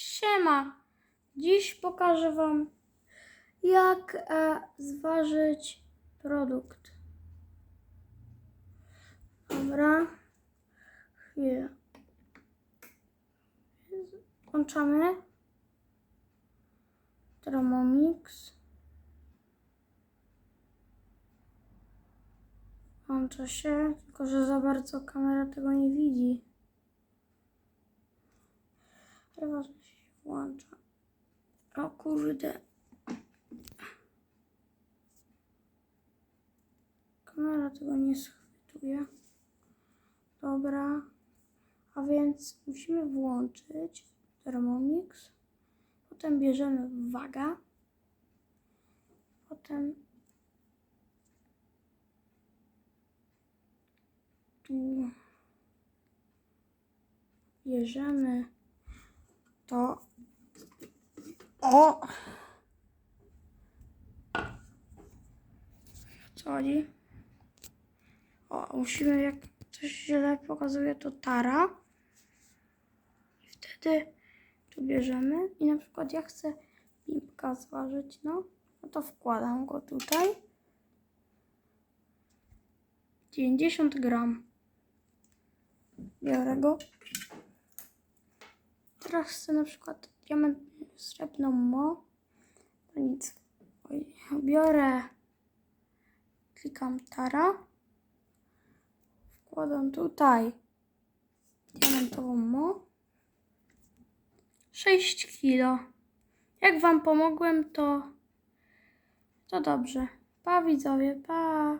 Siema! Dziś pokażę Wam, jak e, zważyć produkt. Dobra. Chwilę. Włączamy. Thermomix. Włącza się, tylko że za bardzo kamera tego nie widzi. Teraz się włącza. O kurde. Kamera tego nie schwytuje. Dobra. A więc musimy włączyć Thermomix. Potem bierzemy waga. Potem tu bierzemy to o. Co chodzi? O, musimy jak coś źle pokazuje to tara. I wtedy tu bierzemy. I na przykład ja chcę pimpka zważyć, no, no to wkładam go tutaj. 90 gram. Biorę go Teraz chcę na przykład diament srebrną mo. To nic. Oj, biorę. Klikam tara. Wkładam tutaj diamentową mo. 6 kilo. Jak Wam pomogłem, to to dobrze. Pa widzowie, pa.